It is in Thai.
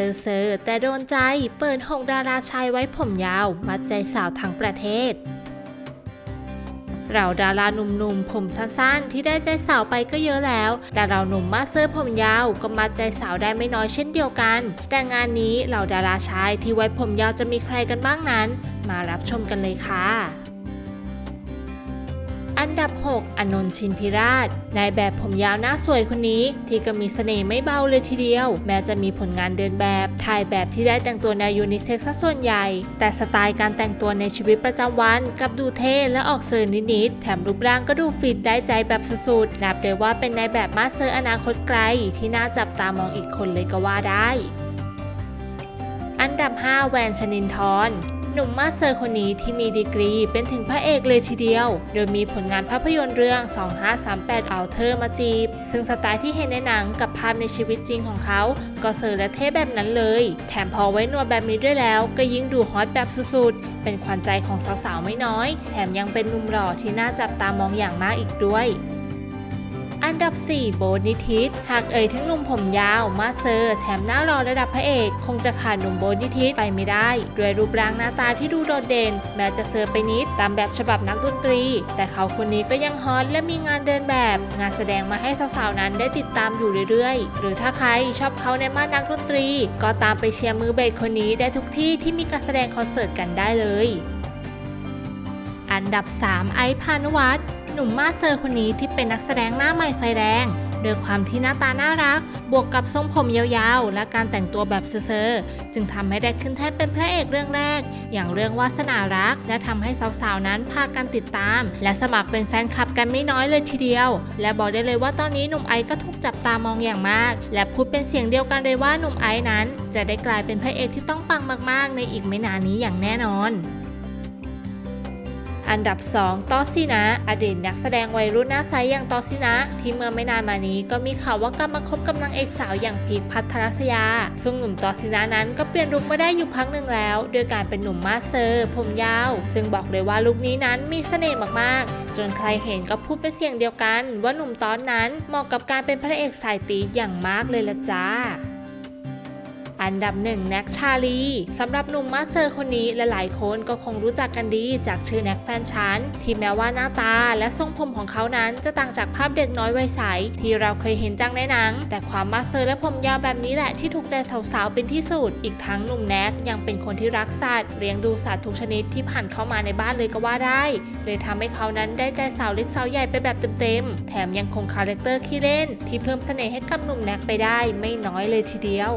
อร์เซอร์แต่โดนใจเปิดหงดาราชายไว้ผมยาว มัดใจสาวทั้งประเทศเราดาราหนุ่มๆ ผมสั้นๆ ที่ได้ใจสาวไปก็เยอะแล้ว แต่เราหนุ่มมาเซอร์ผมยาวก็มัดใจสาวได้ไม่น้อยเช่นเดียวกัน แต่งานนี้เหล่าดาราชายที่ไว้ผมยาวจะมีใครกันบ้างนั้น มารับชมกันเลยค่ะ อันดับ 6 อนนท์ชินพิราช นายแบบผมยาวหน้าสวยคนนี้ ที่ก็มีเสน่ห์ไม่เบาเลยทีเดียว แม้จะมีผลงานเดินแบบ ถ่ายแบบที่ได้แต่งตัวแนวยูนิเซ็กซ์ซะส่วนใหญ่ แต่สไตล์การแต่งตัวในชีวิตประจำวันกับดูเท่และออกเซอร์นิดๆ แถมรูปร่างก็ดูฟิตได้ใจแบบสุดๆ นับเลยว่าเป็นนายแบบมาสเซอร์อนาคตไกล ที่น่าจับตามองอีกคนเลยก็ว่าได้ อันดับ 5 แวนชนินทร หนุ่มมาสเซอร์คนนี้ที่มีดีกรีเป็นถึงพระเอกเลยทีเดียว โดยมีผลงานภาพยนตร์เรื่อง 2538เอาเธอมาจีบ ซึ่งสไตล์ที่เห็นในหนังกับภาพในชีวิตจริงของเขา ก็เซอร์และเท่แบบนั้นเลย แถมพอไว้นวดแบบนี้ด้วยแล้ว ก็ยิ่งดูฮอตแบบสุดๆ เป็นขวัญใจของสาวๆไม่น้อย แถมยังเป็นหนุ่มหล่อที่น่าจับตามองอย่างมากอีกด้วย อันดับ 4 โบนิทิตหากเอ่ยถึงหนุ่มผมยาว มาเซอร์ แถมหน้ารอระดับพระเอก คงจะขาดหนุ่มโบนิทิตไปไม่ได้ ด้วยรูปร่างหน้าตาที่ดูโดดเด่น แม้จะเซอร์ไปนิดตามแบบฉบับนักดนตรี แต่เขาคนนี้ก็ยังฮอตและมีงานเดินแบบ งานแสดงมาให้สาวๆนั้นได้ติดตามอยู่เรื่อยๆ หรือถ้าใครชอบเขาในมาสนักดนตรี ก็ตามไปเชียร์มือเบสคนนี้ได้ทุกที่ที่มีการแสดงคอนเสิร์ตกันได้เลย อันดับ 3 ไอพานวัฒน์ หนุ่มมาสเซอร์คนนี้ที่เป็นนักแสดงหน้าใหม่ไฟแรงด้วยความที่หน้าตาน่ารัก บวกกับทรงผมยาวๆ และการแต่งตัวแบบเซอร์จึงทำให้ได้ขึ้นแท่นเป็นพระเอกเรื่องแรก อย่างเรื่องวาสนารัก และทำให้สาวๆ นั้นพากันติดตาม และสมัครเป็นแฟนคลับกันไม่น้อยเลยทีเดียว และบอกได้เลยว่าตอนนี้หนุ่มไอซ์ก็ถูกจับตามองอย่างมาก และพูดเป็นเสียงเดียวกันเลยว่าหนุ่มไอซ์นั้น จะได้กลายเป็นพระเอกที่ต้องปังมากๆ ในอีกไม่นานนี้อย่างแน่นอน อันดับ 2 ตอซินะ อดีตนักแสดงวัยรุ่นหน้าใสอย่างตอซินะ ที่เมื่อไม่นานมานี้ก็มีข่าวว่ากำลังคบกับนางเอกสาวอย่างพีคพัทรศยา ซึ่งหนุ่มตอซินะนั้นก็เปลี่ยนลุคมาได้อยู่พักหนึ่งแล้ว โดยการเป็นหนุ่มมาสเซอร์ ผมยาว ซึ่งบอกเลยว่าลุคนี้นั้นมีเสน่ห์มากๆ จนใครเห็นก็พูดเป็นเสียงเดียวกัน ว่าหนุ่มตอนนั้นเหมาะกับการเป็นพระเอกสายตีอย่างมากเลยละจ้า อันดับหนึ่งแน็กชาลีสำหรับหนุ่มมาสเตอร์คนนี้และหลายคนก็คงรู้จักกันดีจากชื่อแน็กแฟนฉันที่แม้ว่าหน้าตาและทรงผมของเขานั้นจะต่างจากภาพเด็กน้อยวัยใสที่เราเคยเห็นจังในหนัง แต่ความมาสเตอร์และผมยาวแบบนี้แหละที่ถูกใจสาวๆเป็นที่สุด อีกทั้งหนุ่มแน็กยังเป็นคนที่รักสัตว์เลี้ยงดูสัตว์ทุกชนิดที่ผ่านเข้ามาในบ้านเลยก็ว่าได้ เลยทำให้เขานั้นได้ใจสาวเล็กสาวใหญ่ไปแบบเต็มๆแถมยังคงคาแรคเตอร์ขี้เล่น ที่เพิ่มเสน่ห์ให้กับหนุ่มแน็กไปได้ไม่น้อยเลยทีเดียว